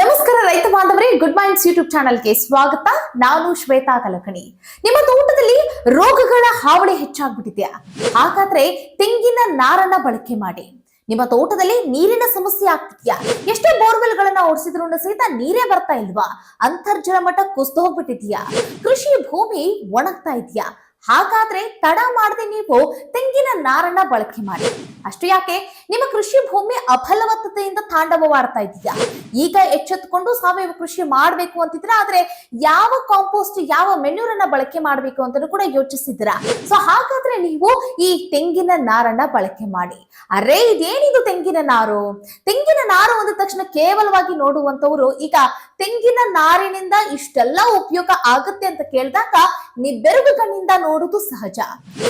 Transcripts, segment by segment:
ನಮಸ್ಕಾರ ರೈತ ಬಾಂಧವರೇ ಗುಡ್ ಮೈಂಡ್ಸ್ ಯೂಟ್ಯೂಬ್ ಚಾನಲ್ಗೆ ಸ್ವಾಗತ. ನಾನು ಶ್ವೇತಾ ಕಲಕಣಿ. ನಿಮ್ಮ ತೋಟದಲ್ಲಿ ರೋಗಗಳ ಹಾವಳಿ ಹೆಚ್ಚಾಗ್ಬಿಟ್ಟಿದ್ಯಾ? ಹಾಗಾದ್ರೆ ತೆಂಗಿನ ನಾರನ್ನ ಬಳಕೆ ಮಾಡಿ. ನಿಮ್ಮ ತೋಟದಲ್ಲಿ ನೀರಿನ ಸಮಸ್ಯೆ ಆಗ್ತಿದ್ಯಾ? ಎಷ್ಟೇ ಬೋರ್ವೆಲ್ ಗಳನ್ನ ಓಡಿಸಿದ್ರು ಸಹಿತ ನೀರೇ ಬರ್ತಾ ಇಲ್ವಾ? ಅಂತರ್ಜಲ ಮಟ್ಟ ಕುಸ್ದು ಹೋಗ್ಬಿಟ್ಟಿದ್ಯಾ? ಕೃಷಿ ಭೂಮಿ ಒಣಗ್ತಾ ಇದೆಯಾ? ಹಾಗಾದ್ರೆ ತಡ ಮಾಡದೆ ನೀವು ತೆಂಗಿನ ನಾರನ್ನ ಬಳಕೆ ಮಾಡಿ. ಅಷ್ಟು ಯಾಕೆ? ನಿಮ್ಮ ಕೃಷಿ ಭೂಮಿ ಅಫಲವತ್ತತೆಯಿಂದ ತಾಂಡವವಾಡ್ತಾ ಇದೆಯಾ? ಈಗ ಎಚ್ಚೆತ್ತುಕೊಂಡು ಸಾವಯವ ಕೃಷಿ ಮಾಡಬೇಕು ಅಂತಿದ್ರೆ ಆದ್ರೆ ಯಾವ ಕಾಂಪೋಸ್ಟ್ ಯಾವ ಮೆನ್ಯೂರನ್ನ ಬಳಕೆ ಮಾಡಬೇಕು ಅಂತ ಕೂಡ ಯೋಚಿಸಿದ್ರಾ ಸೊ ಹಾಗಾದ್ರೆ ನೀವು ಈ ತೆಂಗಿನ ನಾರನ್ನ ಬಳಕೆ ಮಾಡಿ. ಅರೇ, ಇದೇನಿದು ತೆಂಗಿನ ನಾರು? ತೆಂಗಿನ ನಾರು ಅಂದ ತಕ್ಷಣ ಕೇವಲವಾಗಿ ನೋಡುವಂತವರು ಈಗ ತೆಂಗಿನ ನಾರಿನಿಂದ ಇಷ್ಟೆಲ್ಲ ಉಪಯೋಗ ಆಗುತ್ತೆ ಅಂತ ಕೇಳಿದಾಗ ನಿಬ್ಬೆರಗು ಕಣ್ಣಿಂದ ನೋಡುವುದು ಸಹಜ.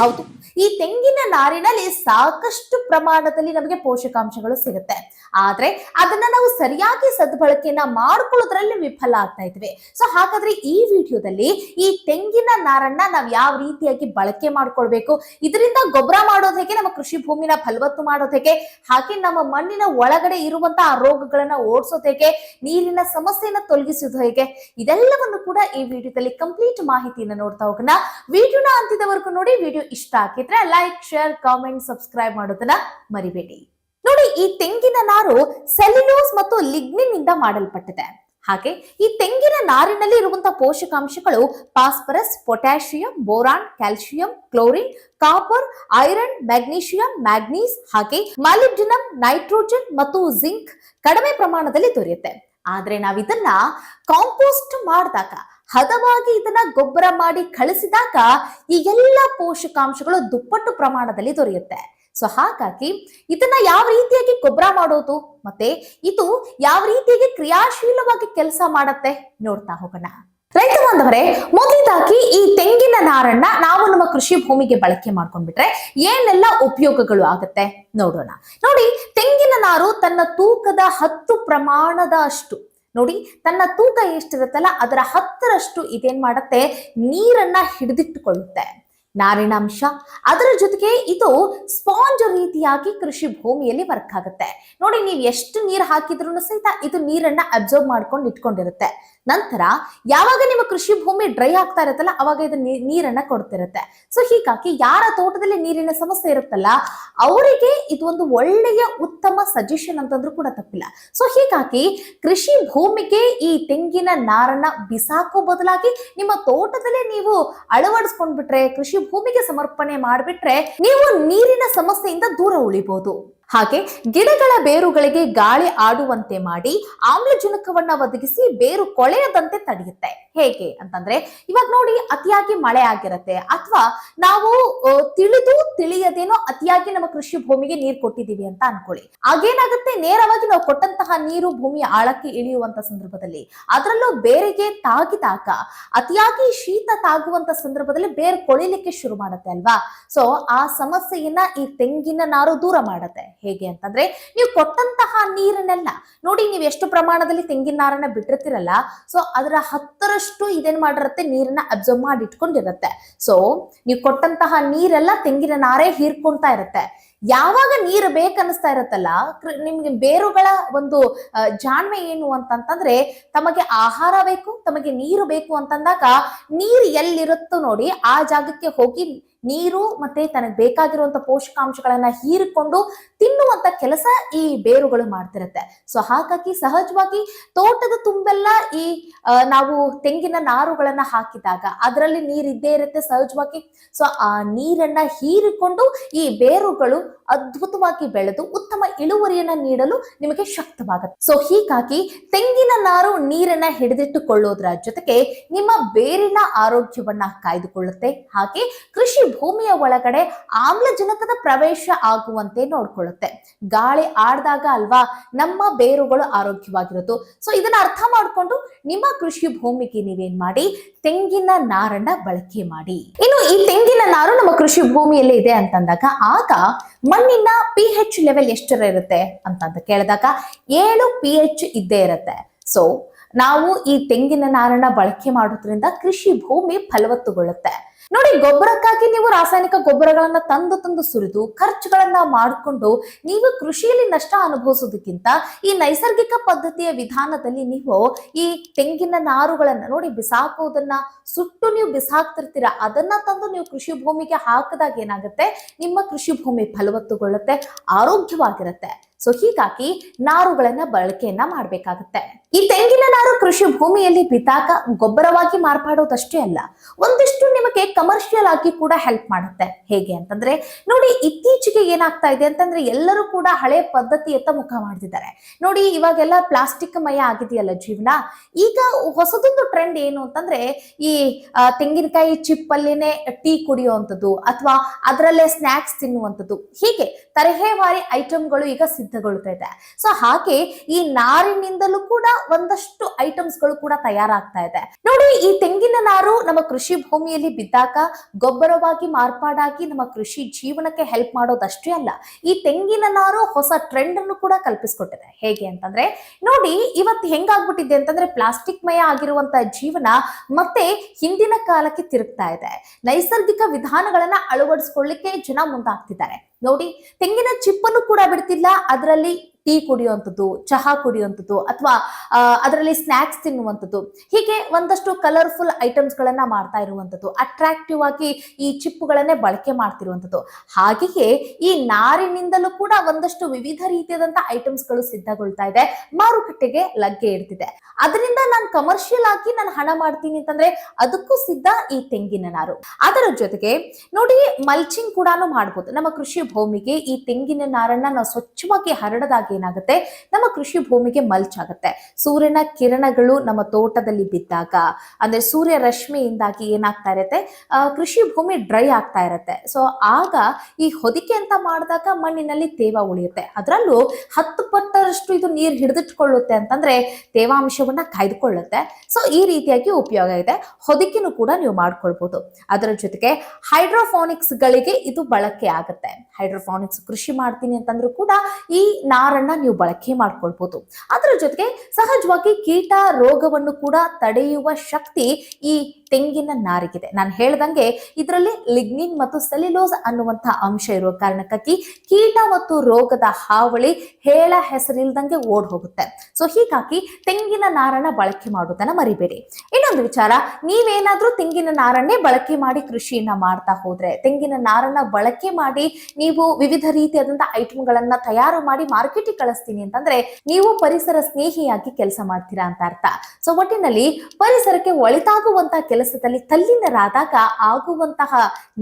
ಹೌದು. ಈ ತೆಂಗಿನ ನಾರಿನಲ್ಲಿ ಸಾಕಷ್ಟು ಪ್ರಮಾಣದಲ್ಲಿ ನಮಗೆ ಪೋಷಕಾಂಶಗಳು ಸಿಗುತ್ತೆ. ಆದ್ರೆ ಅದನ್ನ ನಾವು ಸರಿಯಾಗಿ ಸದ್ಬಳಕೆಯನ್ನ ಮಾಡ್ಕೊಳ್ಳೋದ್ರಲ್ಲಿ ವಿಫಲ ಆಗ್ತಾ ಇದ್ವಿ. ಸೊ ಹಾಗಾದ್ರೆ ಈ ವಿಡಿಯೋದಲ್ಲಿ ಈ ತೆಂಗಿನ ನಾರನ್ನ ನಾವು ಯಾವ ರೀತಿಯಾಗಿ ಬಳಕೆ ಮಾಡ್ಕೊಳ್ಬೇಕು, ಇದರಿಂದ ಗೊಬ್ಬರ ಮಾಡೋದು ಹೇಗೆ, ನಮ್ಮ ಕೃಷಿ ಭೂಮಿನ ಫಲವತ್ತು ಮಾಡೋದು ಹೇಗೆ, ಹಾಗೆ ನಮ್ಮ ಮಣ್ಣಿನ ಒಳಗಡೆ ಇರುವಂತಹ ರೋಗಗಳನ್ನ ಓಡಿಸೋದು ಹೇಗೆ, ನೀರಿನ ಸಮಸ್ಯೆಯನ್ನ ತೊಲಗಿಸೋದು ಹೇಗೆ, ಇದೆಲ್ಲವನ್ನು ಕೂಡ ಈ ವಿಡಿಯೋದಲ್ಲಿ ಕಂಪ್ಲೀಟ್ ಮಾಹಿತಿಯನ್ನ ನೋಡ್ತಾ ಹೋಗೋಣ. ವಿಡಿಯೋನ ಅಂತಿದವರೆಗೂ ನೋಡಿ, ವಿಡಿಯೋ ಇಷ್ಟ ಆಗಿದ್ರೆ ಲೈಕ್ ಶೇರ್ ಕಾಮೆಂಟ್ ಸಬ್ಸ್ಕ್ರೈಬ್ ಮಾಡೋದನ್ನ ಮರಿಬೇಡಿ. ನೋಡಿ, ಈ ತೆಂಗಿನ ನಾರು ಸೆಲ್ಯುಲೋಸ್ ಮತ್ತು ಲಿಗ್ನಿನ್ ಇಂದ ಮಾಡಲ್ಪಟ್ಟಿದೆ. ಹಾಗೆ ಈ ತೆಂಗಿನ ನಾರಿನಲ್ಲಿ ಇರುವಂತಹ ಪೋಷಕಾಂಶಗಳು phosphorus potassium boron calcium chlorine copper iron magnesium manganese ಹಾಗೆ ಮಾಲಿಬ್ಡಿನಮ್ ನೈಟ್ರೋಜನ್ ಮತ್ತು ಜಿಂಕ್ ಕಡಿಮೆ ಪ್ರಮಾಣದಲ್ಲಿ ದೊರೆಯುತ್ತೆ. ಆದ್ರೆ ನಾವಿದನ್ನ ಕಾಂಪೋಸ್ಟ್ ಮಾಡಿದಾಗ ಹದವಾಗಿ ಇದನ್ನ ಗೊಬ್ಬರ ಮಾಡಿ ಕಳಿಸಿದಾಗ ಈ ಎಲ್ಲ ಪೋಷಕಾಂಶಗಳು ದುಪ್ಪಟ್ಟು ಪ್ರಮಾಣದಲ್ಲಿ ದೊರೆಯುತ್ತೆ. ಸೊ ಹಾಗಾಗಿ ಇದನ್ನ ಯಾವ ರೀತಿಯಾಗಿ ಗೊಬ್ಬರ ಮಾಡೋದು? ಮತ್ತೆ ಇದು ಯಾವ ರೀತಿಯಾಗಿ ಕ್ರಿಯಾಶೀಲವಾಗಿ ಕೆಲಸ ಮಾಡತ್ತೆ? ನೋಡ್ತಾ ಹೋಗೋಣ. ರೈತ ಬಾಂಧವರೇ ಮೊದಲಾಗಿ ಈ ತೆಂಗಿನ ನಾರನ್ನ ನಾವು ನಮ್ಮ ಕೃಷಿ ಭೂಮಿಗೆ ಬಳಕೆ ಮಾಡ್ಕೊಂಡ್ಬಿಟ್ರೆ ಏನೆಲ್ಲ ಉಪಯೋಗಗಳು ಆಗುತ್ತೆ? ನೋಡೋಣ. ನೋಡಿ, ತೆಂಗಿನ ನಾರು ತನ್ನ ತೂಕದ ಹತ್ತು ಪ್ರಮಾಣದ ಅಷ್ಟು ನೋಡಿ ತನ್ನ ತೂಕ ಎಷ್ಟಿರುತ್ತಲ್ಲ ಅದರ ಹತ್ತರಷ್ಟು ಇದೇನ್ ಮಾಡುತ್ತೆ? ನೀರನ್ನ ಹಿಡಿದಿಟ್ಟುಕೊಳ್ಳುತ್ತೆ. ನಾರಿನಾಂಶ ಅದರ ಜೊತೆಗೆ ಇದು ಸ್ಪಾಂಜ್ ರೀತಿಯಾಗಿ ಕೃಷಿ ಭೂಮಿಯಲ್ಲಿ ವರ್ಕ್ ಆಗುತ್ತೆ. ನೋಡಿ, ನೀವು ಎಷ್ಟು ನೀರು ಹಾಕಿದ್ರು ಸಹಿತ ಇದು ನೀರನ್ನ ಅಬ್ಸರ್ವ್ ಮಾಡ್ಕೊಂಡು ಇಟ್ಕೊಂಡಿರುತ್ತೆ. ನಂತರ ಯಾವಾಗ ನಿಮ್ಮ ಕೃಷಿ ಭೂಮಿ ಡ್ರೈ ಆಗ್ತಾ ಇರುತ್ತಲ್ಲ, ಅವಾಗ ಇದು ನೀರನ್ನ ಕೊಡ್ತಿರುತ್ತೆ. ಸೊ ಹೀಗಾಗಿ ಯಾರ ತೋಟದಲ್ಲಿ ನೀರಿನ ಸಮಸ್ಯೆ ಇರುತ್ತಲ್ಲ, ಅವರಿಗೆ ಇದು ಒಂದು ಒಳ್ಳೆಯ ಉತ್ತಮ ಸಜೆಷನ್ ಅಂತಂದ್ರೂ ಕೂಡ ತಪ್ಪಿಲ್ಲ. ಸೊ ಹೀಗಾಗಿ ಕೃಷಿ ಭೂಮಿಗೆ ಈ ತೆಂಗಿನ ನಾರನ್ನ ಬಿಸಾಕೋ ಬದಲಾಗಿ ನಿಮ್ಮ ತೋಟದಲ್ಲೇ ನೀವು ಅಳವಡಿಸ್ಕೊಂಡ್ಬಿಟ್ರೆ, ಕೃಷಿ ಭೂಮಿಗೆ ಸಮರ್ಪಣೆ ಮಾಡಿಬಿಟ್ರೆ ನೀವು ನೀರಿನ ಸಮಸ್ಯೆಯಿಂದ ದೂರ ಉಳಿಬಹುದು ಹಾಗೆ ಗಿಡಗಳ ಬೇರುಗಳಿಗೆ ಗಾಳಿ ಆಡುವಂತೆ ಮಾಡಿ ಆಮ್ಲಜನಕವನ್ನ ಒದಗಿಸಿ ಬೇರು ಕೊಳೆಯದಂತೆ ತಡೆಯುತ್ತೆ. ಹೇಗೆ ಅಂತಂದ್ರೆ ಇವಾಗ ನೋಡಿ ಅತಿಯಾಗಿ ಮಳೆ ಆಗಿರತ್ತೆ ಅಥವಾ ನಾವು ತಿಳಿದು ತಿಳಿಯದೇನೋ ಅತಿಯಾಗಿ ನಮ್ಮ ಕೃಷಿ ಭೂಮಿಗೆ ನೀರು ಕೊಟ್ಟಿದ್ದೀವಿ ಅಂತ ಅನ್ಕೊಳ್ಳಿ. ಆಗೇನಾಗುತ್ತೆ ನೇರವಾಗಿ ನಾವು ಕೊಟ್ಟಂತಹ ನೀರು ಭೂಮಿಯ ಆಳಕ್ಕೆ ಇಳಿಯುವಂತ ಸಂದರ್ಭದಲ್ಲಿ ಅದರಲ್ಲೂ ಬೇರೆಗೆ ತಾಗಿದಾಗ ಅತಿಯಾಗಿ ಶೀತ ತಾಗುವಂತ ಸಂದರ್ಭದಲ್ಲಿ ಬೇರು ಕೊಳಿಲಿಕ್ಕೆ ಶುರು ಮಾಡುತ್ತೆ ಅಲ್ವಾ? ಸೊ ಆ ಸಮಸ್ಯೆಯನ್ನ ಈ ತೆಂಗಿನ ನಾರು ದೂರ ಮಾಡುತ್ತೆ. ಹೇಗೆ ಅಂತಂದ್ರೆ ನೀವು ಕೊಟ್ಟಂತಹ ನೀರನ್ನೆಲ್ಲ ನೋಡಿ ನೀವು ಎಷ್ಟು ಪ್ರಮಾಣದಲ್ಲಿ ತೆಂಗಿನ ನಾರನ್ನ ಬಿಟ್ಟಿರ್ತೀರಲ್ಲ ಸೊ ಅದರ ಹತ್ತರಷ್ಟು ಇದೇನ್ ಮಾಡಿರತ್ತೆ, ನೀರನ್ನ ಅಬ್ಸರ್ವ್ ಮಾಡಿ ಇಟ್ಕೊಂಡಿರುತ್ತೆ ಸೊ ನೀವು ಕೊಟ್ಟಂತಹ ನೀರೆಲ್ಲ ತೆಂಗಿನ ನಾರೇ ಹೀರ್ಕೊಂತಾ ಇರತ್ತೆ. ಯಾವಾಗ ನೀರು ಬೇಕನ್ನಿಸ್ತಾ ಇರುತ್ತಲ್ಲ ನಿಮ್ಗೆ ಬೇರುಗಳ ಒಂದು ಜಾಣ್ಮೆ ಏನು ಅಂತಂತಂದ್ರೆ ತಮಗೆ ಆಹಾರ ಬೇಕು, ತಮಗೆ ನೀರು ಬೇಕು ಅಂತಂದಾಗ ನೀರು ಎಲ್ಲಿರುತ್ತೋ ನೋಡಿ ಆ ಜಾಗಕ್ಕೆ ಹೋಗಿ ನೀರು ಮತ್ತೆ ತನಗೆ ಬೇಕಾಗಿರುವಂತ ಪೋಷಕಾಂಶಗಳನ್ನ ಹೀರಿಕೊಂಡು ತಿನ್ನುವಂತ ಕೆಲಸ ಈ ಬೇರುಗಳು ಮಾಡ್ತಿರತ್ತೆ. ಸೊ ಹಾಗಾಗಿ ಸಹಜವಾಗಿ ತೋಟದ ತುಂಬೆಲ್ಲ ಈ ನಾವು ತೆಂಗಿನ ನಾರುಗಳನ್ನ ಹಾಕಿದಾಗ ಅದರಲ್ಲಿ ನೀರಿದ್ದೇ ಇರುತ್ತೆ ಸಹಜವಾಗಿ. ಸೊ ಆ ನೀರನ್ನ ಹೀರಿಕೊಂಡು ಈ ಬೇರುಗಳು ಅದ್ಭುತವಾಗಿ ಬೆಳೆದು ಉತ್ತಮ ಇಳುವರಿಯನ್ನ ನೀಡಲು ನಿಮಗೆ ಶಕ್ತವಾಗುತ್ತೆ. ಸೊ ಹೀಗಾಗಿ ತೆಂಗಿನ ನಾರು ನೀರನ್ನ ಹಿಡಿದಿಟ್ಟುಕೊಳ್ಳೋದ್ರ ಜೊತೆಗೆ ನಿಮ್ಮ ಬೇರಿನ ಆರೋಗ್ಯವನ್ನ ಕಾಯ್ದುಕೊಳ್ಳುತ್ತೆ. ಹಾಗೆ ಕೃಷಿ ಭೂಮಿಯ ಒಳಗಡೆ ಆಮ್ಲಜನಕದ ಪ್ರವೇಶ ಆಗುವಂತೆ ನೋಡ್ಕೊಳ್ಳುತ್ತೆ. ಗಾಳಿ ಆಡ್ದಾಗ ಅಲ್ವಾ ನಮ್ಮ ಬೇರುಗಳು ಆರೋಗ್ಯವಾಗಿರುತ್ತೆ? ಸೊ ಇದನ್ನ ಅರ್ಥ ಮಾಡ್ಕೊಂಡು ನಿಮ್ಮ ಕೃಷಿ ಭೂಮಿಗೆ ನೀವೇನ್ ಮಾಡಿ? ತೆಂಗಿನ ನಾರನ್ನ ಬಳಕೆ ಮಾಡಿ. ಇನ್ನು ಈ ತೆಂಗಿನ ನಾರು ನಮ್ಮ ಕೃಷಿ ಭೂಮಿಯಲ್ಲಿ ಇದೆ ಅಂತಂದಾಗ ಆಗ ಮಣ್ಣಿನ ಪಿ ಹೆಚ್ ಲೆವೆಲ್ ಎಷ್ಟರ ಇರುತ್ತೆ ಅಂತಂತ ಕೇಳಿದಾಗ ಏಳು ಪಿ ಹೆಚ್ ಇದ್ದೇ ಇರುತ್ತೆ. ಸೊ ನಾವು ಈ ತೆಂಗಿನ ನಾರನ್ನ ಬಳಕೆ ಮಾಡೋದ್ರಿಂದ ಕೃಷಿ ಭೂಮಿ ಫಲವತ್ತುಗೊಳ್ಳುತ್ತೆ. ನೋಡಿ ಗೊಬ್ಬರಕ್ಕಾಗಿ ನೀವು ರಾಸಾಯನಿಕ ಗೊಬ್ಬರಗಳನ್ನ ತಂದು ತಂದು ಸುರಿದು ಖರ್ಚುಗಳನ್ನ ಮಾಡಿಕೊಂಡು ನೀವು ಕೃಷಿಯಲ್ಲಿ ನಷ್ಟ ಅನುಭವಿಸೋದಕ್ಕಿಂತ ಈ ನೈಸರ್ಗಿಕ ಪದ್ಧತಿಯ ವಿಧಾನದಲ್ಲಿ ನೀವು ಈ ತೆಂಗಿನ ನಾರುಗಳನ್ನ ನೋಡಿ ಬಿಸಾಕೋದನ್ನ ಸುಟ್ಟು ನೀವು ಬಿಸಾಕ್ತಿರ್ತೀರ, ಅದನ್ನ ತಂದು ನೀವು ಕೃಷಿ ಭೂಮಿಗೆ ಹಾಕಿದಾಗ ಏನಾಗುತ್ತೆ? ನಿಮ್ಮ ಕೃಷಿ ಭೂಮಿ ಫಲವತ್ತುಗೊಳ್ಳುತ್ತೆ, ಆರೋಗ್ಯವಾಗಿರುತ್ತೆ. ಸೊ ಹೀಗಾಗಿ ನಾರುಗಳನ್ನ ಬಳಕೆಯನ್ನ ಮಾಡಬೇಕಾಗುತ್ತೆ. ಈ ತೆಂಗಿನ ನಾರು ಕೃಷಿ ಭೂಮಿಯಲ್ಲಿ ಬಿದ್ದಾಗ ಗೊಬ್ಬರವಾಗಿ ಮಾರ್ಪಾಡೋದಷ್ಟೇ ಅಲ್ಲ, ಒಂದಿಷ್ಟು ನಿಮಗೆ ಕಮರ್ಷಿಯಲ್ ಆಗಿ ಕೂಡ ಹೆಲ್ಪ್ ಮಾಡುತ್ತೆ. ಹೇಗೆ ಅಂತಂದ್ರೆ, ನೋಡಿ ಇತ್ತೀಚೆಗೆ ಏನಾಗ್ತಾ ಇದೆ ಅಂತಂದ್ರೆ ಎಲ್ಲರೂ ಕೂಡ ಹಳೆ ಪದ್ಧತಿಯತ್ತ ಮುಖ ಮಾಡ್ತಿದ್ದಾರೆ. ನೋಡಿ ಇವಾಗೆಲ್ಲ ಪ್ಲಾಸ್ಟಿಕ್ ಮಯ ಆಗಿದೆಯಲ್ಲ ಜೀವನ, ಈಗ ಹೊಸದೊಂದು ಟ್ರೆಂಡ್ ಏನು ಅಂತಂದ್ರೆ ಈ ತೆಂಗಿನಕಾಯಿ ಚಿಪ್ಪಲ್ಲಿನೇ ಟೀ ಕುಡಿಯುವಂಥದ್ದು ಅಥವಾ ಅದರಲ್ಲೇ ಸ್ನಾಕ್ಸ್ ತಿನ್ನುವಂಥದ್ದು. ಹೀಗೆ? ತರಹೇವಾರಿ ಐಟಮ್ಗಳು ಈಗ ಸಿದ್ಧಗೊಳ್ತಾ ಇದೆ. ಸೊ ಹಾಗೆ ಈ ನಾರಿನಿಂದಲೂ ಕೂಡ ಒಂದಷ್ಟು ಐಟಮ್ಸ್ಗಳು ಕೂಡ ತಯಾರಾಗ್ತಾ ಇದೆ. ನೋಡಿ, ಈ ತೆಂಗಿನ ನಾರು ನಮ್ಮ ಕೃಷಿ ಭೂಮಿಯಲ್ಲಿ ಬಿದ್ದಾಗ ಗೊಬ್ಬರವಾಗಿ ಮಾರ್ಪಾಡಾಗಿ ನಮ್ಮ ಕೃಷಿ ಜೀವನಕ್ಕೆ ಹೆಲ್ಪ್ ಮಾಡೋದಷ್ಟೇ ಅಲ್ಲ, ಈ ತೆಂಗಿನ ನಾರು ಹೊಸ ಟ್ರೆಂಡ್ ಅನ್ನು ಕೂಡ ಕಲ್ಪಿಸ್ಕೊಟ್ಟಿದೆ. ಹೇಗೆ ಅಂತಂದ್ರೆ, ನೋಡಿ, ಇವತ್ತು ಹೆಂಗಾಗ್ಬಿಟ್ಟಿದೆ ಅಂತಂದ್ರೆ ಪ್ಲಾಸ್ಟಿಕ್ ಮಯ ಆಗಿರುವಂತ ಜೀವನ ಮತ್ತೆ ಹಿಂದಿನ ಕಾಲಕ್ಕೆ ತಿರುಗ್ತಾ ಇದೆ. ನೈಸರ್ಗಿಕ ವಿಧಾನಗಳನ್ನ ಅಳವಡಿಸ್ಕೊಳ್ಳಿಕ್ಕೆ ಜನ ಮುಂದಾಗ್ತಿದ್ದಾರೆ. ನೋಡಿ ತೆಂಗಿನ ಚಿಪ್ಪನ್ನು ಕೂಡ ಬಿಡ್ತಿಲ್ಲ. ಅದರಲ್ಲಿ ಟೀ ಕುಡಿಯುವಂಥದ್ದು, ಚಹಾ ಕುಡಿಯುವಂಥದ್ದು ಅಥವಾ ಅದರಲ್ಲಿ ಸ್ನ್ಯಾಕ್ಸ್ ತಿನ್ನುವಂಥದ್ದು. ಹೀಗೆ ಒಂದಷ್ಟು ಕಲರ್ಫುಲ್ ಐಟಮ್ಸ್ ಗಳನ್ನ ಮಾಡ್ತಾ ಇರುವಂಥದ್ದು. ಅಟ್ರಾಕ್ಟಿವ್ ಆಗಿ ಈ ಚಿಪ್ಪುಗಳನ್ನೇ ಬಳಕೆ ಮಾಡ್ತಿರುವಂಥದ್ದು. ಹಾಗೆಯೇ ಈ ನಾರಿನಿಂದಲೂ ಕೂಡ ಒಂದಷ್ಟು ವಿವಿಧ ರೀತಿಯಾದಂತಹ ಐಟಮ್ಸ್ಗಳು ಸಿದ್ಧಗೊಳ್ತಾ ಇದೆ. ಮಾರುಕಟ್ಟೆಗೆ ಲಗ್ಗೆ ಇಡ್ತಿದೆ. ಅದರಿಂದ ನಾನು ಕಮರ್ಷಿಯಲ್ ಆಗಿ ನಾನು ಹಣ ಮಾಡ್ತೀನಿ ಅಂತಂದ್ರೆ ಅದಕ್ಕೂ ಸಿದ್ಧ ಈ ತೆಂಗಿನ ನಾರು. ಅದರ ಜೊತೆಗೆ ನೋಡಿ ಮಲ್ಚಿಂಗ್ ಕೂಡ ಮಾಡ್ಬೋದು. ನಮ್ಮ ಕೃಷಿ ಭೂಮಿಗೆ ಈ ತೆಂಗಿನ ನಾರನ್ನ ನಾವು ಸ್ವಚ್ಛವಾಗಿ ಹರಡದಾಗ ಏನಾಗುತ್ತೆ? ನಮ್ಮ ಕೃಷಿ ಭೂಮಿಗೆ ಮಲ್ಚ್ ಆಗುತ್ತೆ. ಸೂರ್ಯನ ಕಿರಣಗಳು ನಮ್ಮ ತೋಟದಲ್ಲಿ ಬಿದ್ದಾಗ, ಅಂದ್ರೆ ಸೂರ್ಯ ರಶ್ಮಿಯಿಂದಾಗಿ ಏನಾಗ್ತಾ ಇರುತ್ತೆ? ಕೃಷಿ ಭೂಮಿ ಡ್ರೈ ಆಗ್ತಾ ಇರುತ್ತೆ. ಸೊ ಆಗ ಈ ಹೊದಿಕೆ ಅಂತ ಮಾಡಿದಾಗ ಮಣ್ಣಿನಲ್ಲಿ ತೇವ ಉಳಿಯುತ್ತೆ. ಅದರಲ್ಲೂ ಹತ್ತು ಪಟ್ಟರಷ್ಟು ಇದು ನೀರು ಹಿಡಿದಿಟ್ಕೊಳ್ಳುತ್ತೆ ಅಂತಂದ್ರೆ ತೇವಾಂಶವನ್ನ ಕಾಯ್ದುಕೊಳ್ಳುತ್ತೆ. ಸೊ ಈ ರೀತಿಯಾಗಿ ಉಪಯೋಗ ಇದೆ. ಹೊದಿಕೆನೂ ಕೂಡ ನೀವು ಮಾಡ್ಕೊಳ್ಬಹುದು ಅದರ ಜೊತೆಗೆ ಹೈಡ್ರೋಫೋನಿಕ್ಸ್ ಗಳಿಗೆ ಇದು ಬಳಕೆ ಆಗುತ್ತೆ. ಹೈಡ್ರೋಫೋನಿಕ್ಸ್ ಕೃಷಿ ಮಾಡ್ತೀನಿ ಅಂತಂದ್ರೂ ಕೂಡ ಈ ನಾರನ್ನ ನೀವು ಬಳಕೆ ಮಾಡ್ಕೊಳ್ಬಹುದು ಅದರ ಜೊತೆಗೆ ಸಹಜವಾಗಿ ಕೀಟ ರೋಗವನ್ನು ಕೂಡ ತಡೆಯುವ ಶಕ್ತಿ ಈ ತೆಂಗಿನ ನಾರಿಗಿದೆ. ನಾನು ಹೇಳ್ದಂಗೆ ಇದರಲ್ಲಿ ಲಿಗ್ನಿನ್ ಮತ್ತು ಸೆಲ್ಯುಲೋಸ್ ಅನ್ನುವಂತಹ ಅಂಶ ಇರುವ ಕಾರಣಕ್ಕಾಗಿ ಕೀಟ ಮತ್ತು ರೋಗದ ಹಾವಳಿ ಹೇಳ ಹೆಸರಿಲ್ದಂಗೆ ಓಡ್ ಹೋಗುತ್ತೆ ಸೊ ಹೀಗಾಗಿ ತೆಂಗಿನ ನಾರನ್ನ ಬಳಕೆ ಮಾಡುವುದನ್ನ ಮರಿಬೇಡಿ. ಇನ್ನೊಂದು ವಿಚಾರ, ನೀವೇನಾದ್ರೂ ತೆಂಗಿನ ನಾರನ್ನೇ ಬಳಕೆ ಮಾಡಿ ಕೃಷಿಯನ್ನ ಮಾಡ್ತಾ ಹೋದ್ರೆ, ತೆಂಗಿನ ನಾರನ್ನ ಬಳಕೆ ಮಾಡಿ ನೀವು ವಿವಿಧ ರೀತಿಯಾದಂತಹ ಐಟಮ್ಗಳನ್ನ ತಯಾರು ಮಾಡಿ ಮಾರ್ಕೆಟಿಗೆ ಕಳಿಸ್ತೀನಿ ಅಂತಂದ್ರೆ ನೀವು ಪರಿಸರ ಸ್ನೇಹಿಯಾಗಿ ಕೆಲಸ ಮಾಡ್ತೀರಾ ಅಂತ ಅರ್ಥ. ಸೊ ಒಟ್ಟಿನಲ್ಲಿ ಪರಿಸರಕ್ಕೆ ಒಳಿತಾಗುವಂತಹ ಕೆಲಸದಲ್ಲಿ ತಲ್ಲಿನರಾದಾಗ ಆಗುವಂತಹ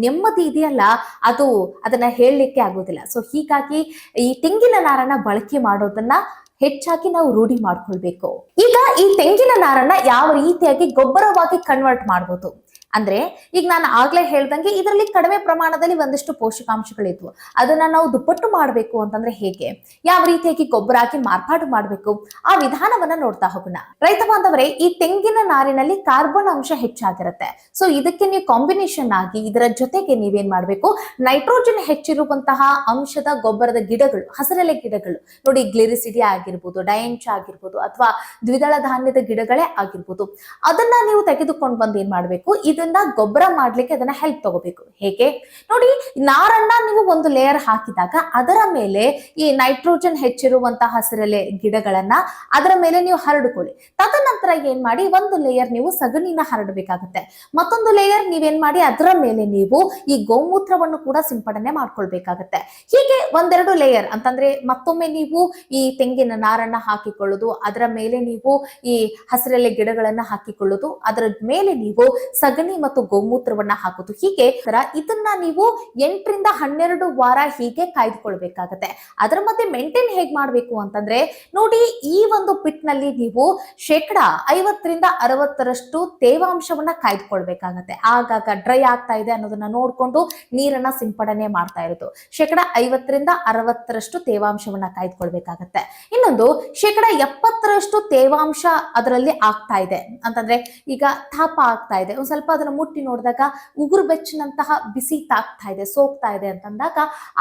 ನೆಮ್ಮದಿ ಇದೆಯಲ್ಲ, ಅದು ಅದನ್ನ ಹೇಳಲಿಕ್ಕೆ ಆಗೋದಿಲ್ಲ ಸೊ ಹೀಗಾಗಿ ಈ ತೆಂಗಿನ ನಾರನ್ನ ಬಳಕೆ ಮಾಡೋದನ್ನ ಹೆಚ್ಚಾಗಿ ನಾವು ರೂಢಿ ಮಾಡ್ಕೊಳ್ಬೇಕು. ಈಗ ಈ ತೆಂಗಿನ ನಾರನ್ನ ಯಾವ ರೀತಿಯಾಗಿ ಗೊಬ್ಬರವಾಗಿ ಕನ್ವರ್ಟ್ ಮಾಡ್ಬೋದು? ಅಂದ್ರೆ ಈಗ ನಾನು ಆಗ್ಲೇ ಹೇಳ್ದಂಗೆ ಇದರಲ್ಲಿ ಕಡಿಮೆ ಪ್ರಮಾಣದಲ್ಲಿ ಒಂದಿಷ್ಟು ಪೋಷಕಾಂಶಗಳಿದ್ವು. ಅದನ್ನ ನಾವು ದುಪ್ಪಟ್ಟು ಮಾಡಬೇಕು ಅಂತಂದ್ರೆ ಹೇಗೆ? ಯಾವ ರೀತಿಯಾಗಿ ಗೊಬ್ಬರ ಹಾಕಿ ಮಾರ್ಪಾಡು ಮಾಡಬೇಕು? ಆ ವಿಧಾನವನ್ನ ನೋಡ್ತಾ ಹೋಗೋಣ. ರೈತ ಬಾಂಧವರೇ, ಈ ತೆಂಗಿನ ನಾರಿನಲ್ಲಿ ಕಾರ್ಬನ್ ಅಂಶ ಹೆಚ್ಚಾಗಿರುತ್ತೆ. ಸೊ ಇದಕ್ಕೆ ನೀವು ಕಾಂಬಿನೇಷನ್ ಆಗಿ ಇದರ ಜೊತೆಗೆ ನೀವೇನ್ ಮಾಡಬೇಕು? ನೈಟ್ರೋಜನ್ ಹೆಚ್ಚಿರುವಂತಹ ಅಂಶದ ಗೊಬ್ಬರದ ಗಿಡಗಳು, ಹಸಿರೆಲೆ ಗಿಡಗಳು, ನೋಡಿ ಗ್ಲಿರಿಸಿಡಿಯಾ ಆಗಿರ್ಬೋದು ಡಯಂಚ ಆಗಿರ್ಬೋದು, ಅಥವಾ ದ್ವಿದಳ ಧಾನ್ಯದ ಗಿಡಗಳೇ ಆಗಿರ್ಬೋದು. ಅದನ್ನ ನೀವು ತೆಗೆದುಕೊಂಡು ಬಂದು ಏನ್ ಮಾಡ್ಬೇಕು? ಇದನ್ನ ಗೊಬ್ಬರ ಮಾಡ್ಲಿಕ್ಕೆ ಅದನ್ನ ಹೆಲ್ಪ್ ತಗೋಬೇಕು. ಹೇಗೆ? ನೋಡಿ, ನಾರನ್ನ ನೀವು ಒಂದು ಲೇಯರ್ ಹಾಕಿದಾಗ ಅದರ ಮೇಲೆ ಈ ನೈಟ್ರೋಜನ್ ಹೆಚ್ಚಿರುವಂತಹ ಹಸಿರಲೆ ಗಿಡಗಳನ್ನ ಅದರ ಮೇಲೆ ನೀವು ಹರಡಿಕೊಳ್ಳಿ. ತದನಂತರ ಏನ್ ಮಾಡಿ, ಒಂದು ಲೇಯರ್ ನೀವು ಸಗಣಿನ ಹರಡಬೇಕಾಗತ್ತೆ. ಮತ್ತೊಂದು ಲೇಯರ್ ನೀವೇನ್ ಮಾಡಿ, ಅದರ ಮೇಲೆ ನೀವು ಈ ಗೋಮೂತ್ರವನ್ನು ಕೂಡ ಸಿಂಪಡಣೆ ಮಾಡ್ಕೊಳ್ಬೇಕಾಗತ್ತೆ. ಹೀಗೆ ಒಂದೆರಡು ಲೇಯರ್ ಅಂತಂದ್ರೆ ಮತ್ತೊಮ್ಮೆ ನೀವು ಈ ತೆಂಗಿನ ನಾರನ್ನ ಹಾಕಿಕೊಳ್ಳೋದು, ಅದರ ಮೇಲೆ ನೀವು ಈ ಹಸಿರೆಲೆ ಗಿಡಗಳನ್ನ ಹಾಕಿಕೊಳ್ಳೋದು, ಅದರ ಮೇಲೆ ನೀವು ಸಗಣಿ ಮತ್ತು ಗೋಮೂತ್ರವನ್ನ ಹಾಕೋದು ಹೀಗೆ ಇದನ್ನ ನೀವು ಎಂಟರಿಂದ ಹನ್ನೆರಡು ವಾರ ಹೀಗೆ ಕಾಯ್ದುಕೊಳ್ಬೇಕಾಗತ್ತೆ. ಅದರ ಮಧ್ಯೆ ಮೇಂಟೈನ್ ಹೇಗ್ ಮಾಡ್ಬೇಕು ಅಂತಂದ್ರೆ, ನೋಡಿ ಈ ಒಂದು ಪಿಟ್ನಲ್ಲಿ ನೀವು ಶೇಕಡ ಐವತ್ತರಿಂದ ಅರವತ್ತರಷ್ಟು ತೇವಾಂಶವನ್ನ ಕಾಯ್ದುಕೊಳ್ಬೇಕಾಗತ್ತೆ. ಆಗಾಗ ಡ್ರೈ ಆಗ್ತಾ ಇದೆ ಅನ್ನೋದನ್ನ ನೋಡ್ಕೊಂಡು ನೀರನ್ನ ಸಿಂಪಡಣೆ ಮಾಡ್ತಾ ಇರೋದು. ಶೇಕಡ ಐವತ್ತರಿಂದ ಅರವತ್ತರಷ್ಟು ತೇವಾಂಶವನ್ನ ಕಾಯ್ದುಕೊಳ್ಬೇಕಾಗತ್ತೆ. ಇನ್ನೊಂದು, ಶೇಕಡ ಎಪ್ಪತ್ತರಷ್ಟು ತೇವಾಂಶ ಅದರಲ್ಲಿ ಆಗ್ತಾ ಇದೆ. ಅಂತಂದ್ರೆ ಈಗ ತಾಪ ಆಗ್ತಾ ಇದೆ. ಒಂದ್ ಸ್ವಲ್ಪ ಅದನ್ನ ಮುಟ್ಟಿ ನೋಡಿದಾಗ ಉಗುರು ಬೆಚ್ಚಿನಂತಹ ಬಿಸಿ ತಾಕ್ತಾ ಇದೆ ಸೋಕ್ತಾ ಇದೆ ಅಂತಂದಾಗ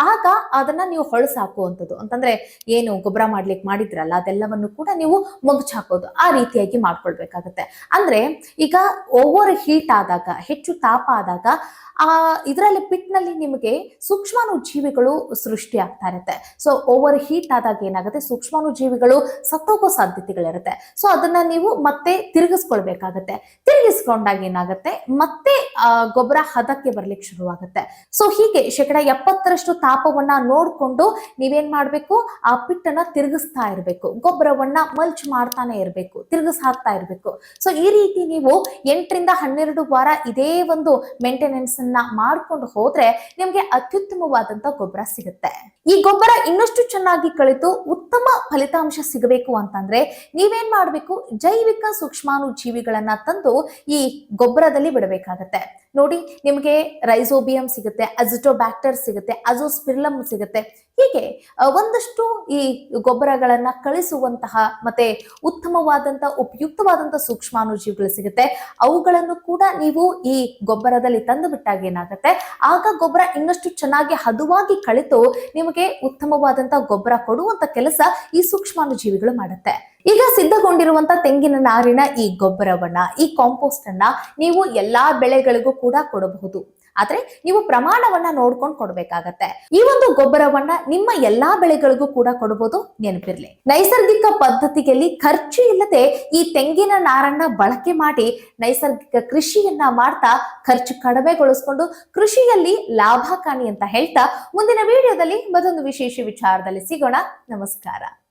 ಆಗ ಅದನ್ನ ನೀವು ಹೊಳಸಾಕುವಂಥದ್ದು ಅಂತಂದ್ರೆ ಏನು ಗೊಬ್ಬರ ಮಾಡ್ಲಿಕ್ಕೆ ಮಾಡಿದ್ರಲ್ಲ, ಅದೆಲ್ಲವನ್ನು ಕೂಡ ನೀವು ಹಾಕೋದು, ಆ ರೀತಿಯಾಗಿ ಮಾಡ್ಕೊಳ್ಬೇಕಾಗತ್ತೆ. ಅಂದ್ರೆ ಈಗ ಓವರ್ ಹೀಟ್ ಆದಾಗ, ಹೆಚ್ಚು ತಾಪ ಆದಾಗ, ಆ ಇದರಲ್ಲಿ ಪಿಟ್ನಲ್ಲಿ ನಿಮಗೆ ಸೂಕ್ಷ್ಮಾನು ಜೀವಿಗಳು ಸೃಷ್ಟಿ ಆಗ್ತಾ ಇರುತ್ತೆ. ಸೊ ಓವರ್ ಹೀಟ್ ಆದಾಗ ಏನಾಗುತ್ತೆ ಸೂಕ್ಷ್ಮಾನು ಜೀವಿಗಳು ಸತ್ತೋಗೋ ಸಾಧ್ಯತೆಗಳಿರುತ್ತೆ. ಸೊ ಅದನ್ನ ನೀವು ಮತ್ತೆ ತಿರುಗಿಸ್ಕೊಳ್ಬೇಕಾಗತ್ತೆ. ತಿರುಗಿಸ್ಕೊಂಡಾಗ ಏನಾಗುತ್ತೆ ಮತ್ತೆ ಗೊಬ್ಬರ ಹದಕ್ಕೆ ಬರ್ಲಿಕ್ಕೆ ಶುರುವಾಗುತ್ತೆ. ಸೊ ಹೀಗೆ ಶೇಕಡ ಎಪ್ಪತ್ತರಷ್ಟು ತಾಪವನ್ನ ನೋಡ್ಕೊಂಡು ನೀವೇನ್ ಮಾಡ್ಬೇಕು? ಆ ಪಿಟ್ಟನ್ನ ತಿರುಗಿಸ್ತಾ ಇರಬೇಕು. ಗೊಬ್ಬರವನ್ನ ಮಲ್ಚ್ ಮಾಡ್ತಾನೆ ಇರಬೇಕು. ತಿರುಗಿಸ್ ಹಾಕ್ತಾ ಇರಬೇಕು. ಸೊ ಈ ರೀತಿ ನೀವು ಎಂಟರಿಂದ ಹನ್ನೆರಡು ವಾರ ಇದೇ ಒಂದು ಮೇಂಟೆನೆನ್ಸ್ ಅನ್ನ ಮಾಡ್ಕೊಂಡು ಹೋದ್ರೆ ನಿಮ್ಗೆ ಅತ್ಯುತ್ತಮವಾದಂತ ಗೊಬ್ಬರ ಸಿಗುತ್ತೆ. ಈ ಗೊಬ್ಬರ ಇನ್ನಷ್ಟು ಚೆನ್ನಾಗಿ ಕಳಿತು ಉತ್ತಮ ಫಲಿತಾಂಶ ಸಿಗಬೇಕು ಅಂತಂದ್ರೆ ನೀವೇನ್ ಮಾಡ್ಬೇಕು? ಜೈವಿಕ ಸೂಕ್ಷ್ಮಾಣು ಜೀವಿಗಳನ್ನ ತಂದು ಈ ಗೊಬ್ಬರದಲ್ಲಿ ಬಿಡಬೇಕಾಗತ್ತೆ. ನೋಡಿ, ನಿಮಗೆ ರೈಸೋಬಿಯಂ ಸಿಗುತ್ತೆ ಅಜಿಟೋಬ್ಯಾಕ್ಟರ್ ಸಿಗುತ್ತೆ ಅಜೋಸ್ಪಿರ್ಲಮ್ ಸಿಗುತ್ತೆ. ಹೀಗೆ ಒಂದಷ್ಟು ಈ ಗೊಬ್ಬರಗಳನ್ನ ಕಳಿಸುವಂತಹ ಮತ್ತೆ ಉತ್ತಮವಾದಂತ ಉಪಯುಕ್ತವಾದಂತಹ ಸೂಕ್ಷ್ಮಾಣು ಜೀವಿಗಳು ಸಿಗುತ್ತೆ. ಅವುಗಳನ್ನು ಕೂಡ ನೀವು ಈ ಗೊಬ್ಬರದಲ್ಲಿ ತಂದು ಬಿಟ್ಟಾಗ ಏನಾಗುತ್ತೆ? ಆಗ ಗೊಬ್ಬರ ಇನ್ನಷ್ಟು ಚೆನ್ನಾಗಿ ಹದುವಾಗಿ ಕಳಿತು ನಿಮಗೆ ಉತ್ತಮವಾದಂತ ಗೊಬ್ಬರ ಕೊಡುವಂತ ಕೆಲಸ ಈ ಸೂಕ್ಷ್ಮಾಣು ಜೀವಿಗಳು ಮಾಡುತ್ತೆ. ಈಗ ಸಿದ್ಧಗೊಂಡಿರುವಂತ ತೆಂಗಿನ ನಾರಿನ ಈ ಗೊಬ್ಬರವನ್ನ, ಈ ಕಾಂಪೋಸ್ಟ್ ಅನ್ನ ನೀವು ಎಲ್ಲಾ ಬೆಳೆಗಳಿಗೂ ಕೂಡ ಕೊಡಬಹುದು. ಆದ್ರೆ ನೀವು ಪ್ರಮಾಣವನ್ನ ನೋಡ್ಕೊಂಡು ಕೊಡ್ಬೇಕಾಗತ್ತೆ. ಈ ಒಂದು ಗೊಬ್ಬರವನ್ನ ನಿಮ್ಮ ಎಲ್ಲಾ ಬೆಳೆಗಳಿಗೂ ಕೂಡ ಕೊಡಬಹುದು ನೆನಪಿರ್ಲಿ. ನೈಸರ್ಗಿಕ ಪದ್ಧತಿಯಲ್ಲಿ ಖರ್ಚು ಇಲ್ಲದೆ ಈ ತೆಂಗಿನ ನಾರನ್ನ ಬಳಕೆ ಮಾಡಿ ನೈಸರ್ಗಿಕ ಕೃಷಿಯನ್ನ ಮಾಡ್ತಾ ಖರ್ಚು ಕಡಿಮೆಗೊಳಿಸ್ಕೊಂಡು ಕೃಷಿಯಲ್ಲಿ ಲಾಭ ಕಾಣಿ ಅಂತ ಹೇಳ್ತಾ ಮುಂದಿನ ವಿಡಿಯೋದಲ್ಲಿ ಮತ್ತೊಂದು ವಿಶೇಷ ವಿಚಾರದಲ್ಲಿ ಸಿಗೋಣ. ನಮಸ್ಕಾರ.